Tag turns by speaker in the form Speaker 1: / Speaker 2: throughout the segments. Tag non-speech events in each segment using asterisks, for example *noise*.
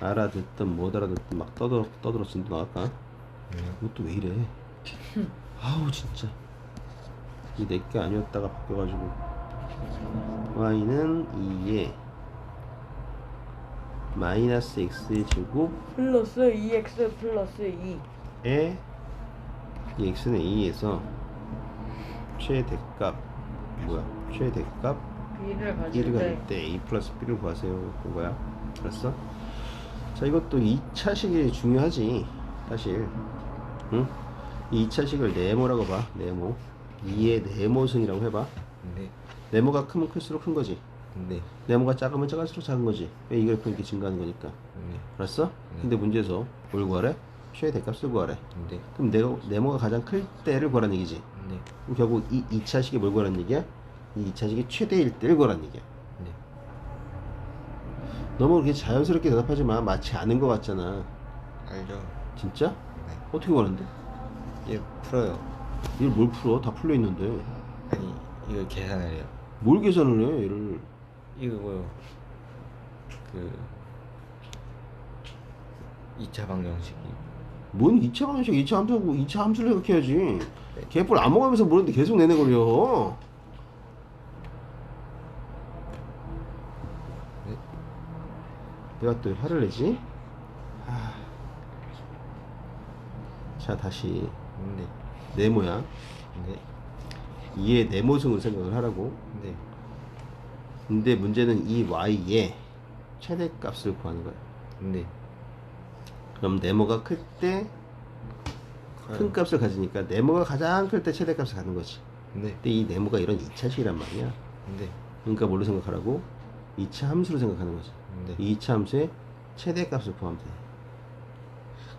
Speaker 1: 알아듣든 못 알아듣든 막 떠들 떠들었으면 또 나갈까?
Speaker 2: 네.
Speaker 1: 이것도 왜 이래? *laughs* 아우 진짜 이 내게 아니었다가 바뀌어가지고 y는 2에 마이너스 x 제곱
Speaker 3: 플러스 2x 플러스 2
Speaker 1: 에 이 x는 2에서 최대값 뭐야 최대값
Speaker 3: b를
Speaker 1: 1을
Speaker 3: 가질 때
Speaker 1: 가질 때 a 플러스 b를 구하세요 그거야 알았어? 자 이것도 2차식이 중요하지 사실 응? 이 2차식을 네모라고 봐 네모 2의 네모승이라고 해봐
Speaker 2: 네.
Speaker 1: 네모가 크면 클수록 큰 거지
Speaker 2: 네.
Speaker 1: 네모가 작으면 작을수록 작은 거지 왜 이걸 이렇게 증가하는 거니까
Speaker 2: 네.
Speaker 1: 알았어?
Speaker 2: 네.
Speaker 1: 근데 문제에서 뭘 구하래? 최대값을 구하래
Speaker 2: 네.
Speaker 1: 그럼 네모, 네모가 가장 클 때를 구하라는 얘기지
Speaker 2: 네.
Speaker 1: 그럼 결국 이 2차식이 뭘 구하라는 얘기야? 이 2차식이 최대일 때를 구하라는 얘기야
Speaker 2: 네.
Speaker 1: 너무 그렇게 자연스럽게 대답하지만 마치 아는 것 같잖아
Speaker 2: 알죠.
Speaker 1: 진짜?
Speaker 2: 네.
Speaker 1: 어떻게 구하는데?
Speaker 2: 얘 풀어요.
Speaker 1: 이걸 뭘 풀어? 다 풀려 있는데
Speaker 2: 아니 이거 계산을 해요.
Speaker 1: 뭘 계산을 해 얘를
Speaker 2: 이거 뭐요? 그 2차 방정식이
Speaker 1: 뭔 2차 방식 2차 함수고 2차 함수를 생각해야지 개뿔 안 먹으면서 모르는데 계속 내내 걸려
Speaker 2: 네.
Speaker 1: 내가 또 화를 내지? 하... 자 다시
Speaker 2: 네.
Speaker 1: 네모야
Speaker 2: 네.
Speaker 1: 2의 네모승을 생각을 하라고
Speaker 2: 네.
Speaker 1: 근데 문제는 이 y의 최대값을 구하는 거야
Speaker 2: 네.
Speaker 1: 그럼 네모가 클 때 큰 값을 가지니까 네모가 가장 클 때 최대값을 갖는 거지
Speaker 2: 네.
Speaker 1: 근데 이 네모가 이런 2차식이란 말이야
Speaker 2: 네.
Speaker 1: 그러니까 뭘로 생각하라고? 2차 함수로 생각하는 거지
Speaker 2: 네.
Speaker 1: 이 2차 함수의 최대값을 구하면 돼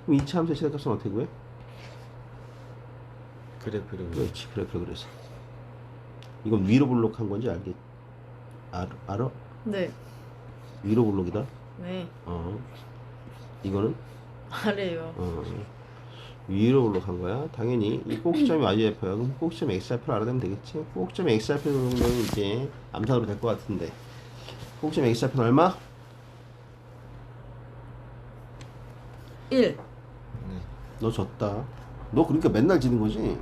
Speaker 1: 그럼 2차 함수의 최대값은 어떻게 구해?
Speaker 2: 그래프를
Speaker 1: 그렇지 그래 그래 그래서 이건 위로 블록한 건지 알겠 알, 알아?
Speaker 3: 네.
Speaker 1: 위로 블록이다?
Speaker 3: 네.
Speaker 1: 어 이거는?
Speaker 3: 아래요.
Speaker 1: 어 위로 블록한 거야 당연히 이 꼭지점이 y좌표야 그럼 꼭지점 x좌표를 알아내면 되겠지 꼭지점 x좌표 정도는 이제 암산으로 될 것 같은데 꼭지점 x좌표는 얼마?
Speaker 3: 1.
Speaker 2: 네.
Speaker 1: 너 졌다 너 그러니까 맨날 지는 거지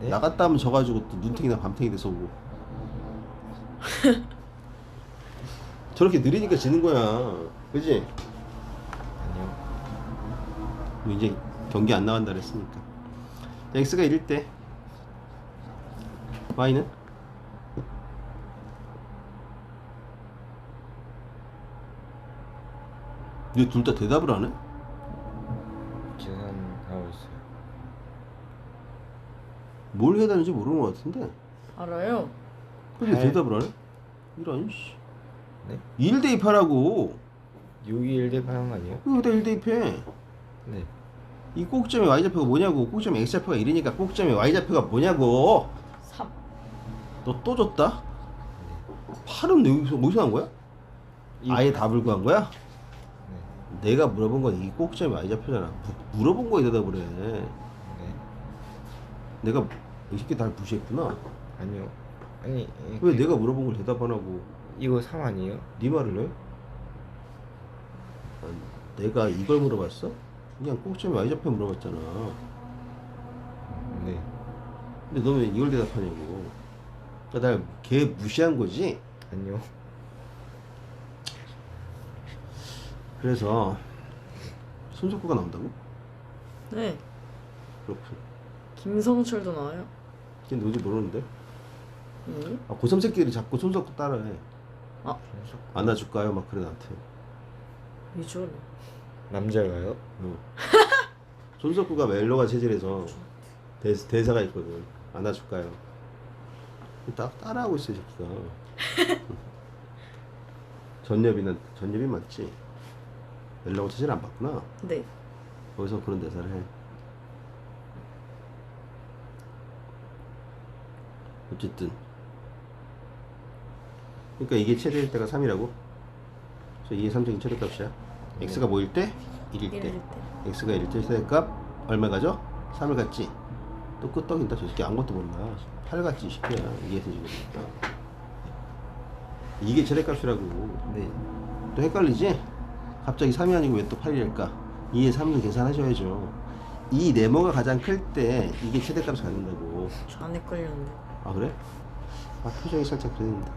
Speaker 2: 네.
Speaker 1: 나갔다 하면 져가지고 또 눈탱이나 밤탱이 돼서 오고 *laughs* 저렇게 느리니까 지는 거야 그지?
Speaker 2: 아니요.
Speaker 1: 뭐 이제 경기 안 나간다 그랬으니까 x가 1일 때 y는? 근데 둘다 대답을 안 해?
Speaker 2: 계산하고 있어요.
Speaker 1: 뭘 해야 되는지 모르는 것 같은데
Speaker 3: 알아요.
Speaker 1: 근데
Speaker 2: 팔.
Speaker 1: 대답을 안 해? 이런 씨
Speaker 2: 네.
Speaker 1: 1 대입하라고
Speaker 2: 6이 1대 8은 아니에요?
Speaker 1: 여기다 1 대입해
Speaker 2: 네.
Speaker 1: 이 꼭점의 y좌표가 뭐냐고 꼭점의 x좌표가 1이니까 꼭점의 y좌표가 뭐냐고
Speaker 3: 3.
Speaker 1: 너 또 줬다? 8은 여기서 어디서 난 거야?
Speaker 2: 이-
Speaker 1: 아예 답을 구한 거야?
Speaker 2: 네.
Speaker 1: 내가 물어본 건 이 꼭점의 y좌표잖아 무- 물어본 거에 대답을 해
Speaker 2: 네.
Speaker 1: 내가 이 새끼 날 무시했구나
Speaker 2: 아니요. 아니
Speaker 1: 왜
Speaker 2: 그-
Speaker 1: 내가 물어본 걸 대답 안 하고
Speaker 2: 이거 3 아니에요?
Speaker 1: 네 말을 해? 아, 내가 이걸 물어봤어? 그냥 꼭점의 y좌표 물어봤잖아
Speaker 2: 네.
Speaker 1: 근데 너 왜 이걸 대답하냐고 그러니까 날 걔 무시한 거지?
Speaker 2: 아니요.
Speaker 1: 그래서 손석구가 나온다고?
Speaker 3: 네.
Speaker 1: 그렇군
Speaker 3: 김성철도 나와요.
Speaker 1: 걔 누군지 모르는데
Speaker 3: 응?
Speaker 1: 아, 고3 새끼들이 자꾸 손석구 따라해
Speaker 3: 아,
Speaker 1: 안아줄까요? 막 그래 나한테
Speaker 3: 이주원.
Speaker 2: 남자가요?
Speaker 1: 어. *laughs* 손석구가 멜로가 체질에서 대, 대사가 있거든 안아줄까요? 딱 따라하고 있어 이 새끼가 *laughs* 전엽이는 전엽이 맞지? 멜로가 체질 안 봤구나.
Speaker 3: 네.
Speaker 1: 거기서 그런 대사를 해. 어쨌든. 그러니까 이게 최대일 때가 3이라고? 그래서 2의 3적인 최대값이야. x가 뭐일 때? 1일 때.
Speaker 3: 1일 때.
Speaker 1: x가 1일 때 최대값 얼마 가져? 3을 갖지? 또 끄떡인다 저 새끼. 아무것도 몰라 8 갖지 이 새끼야. 이해해서 지금 이게 최대값이라고.
Speaker 2: 네.
Speaker 1: 또 헷갈리지? 갑자기 3이 아니고 왜 또 8이랄까? 2의 3은 계산하셔야죠. 이 네모가 가장 클 때 이게 최대값을 갖는다고.
Speaker 3: 저 안에 끌렸는데.
Speaker 1: 아 그래? 아 표정이 살짝 그랬는데.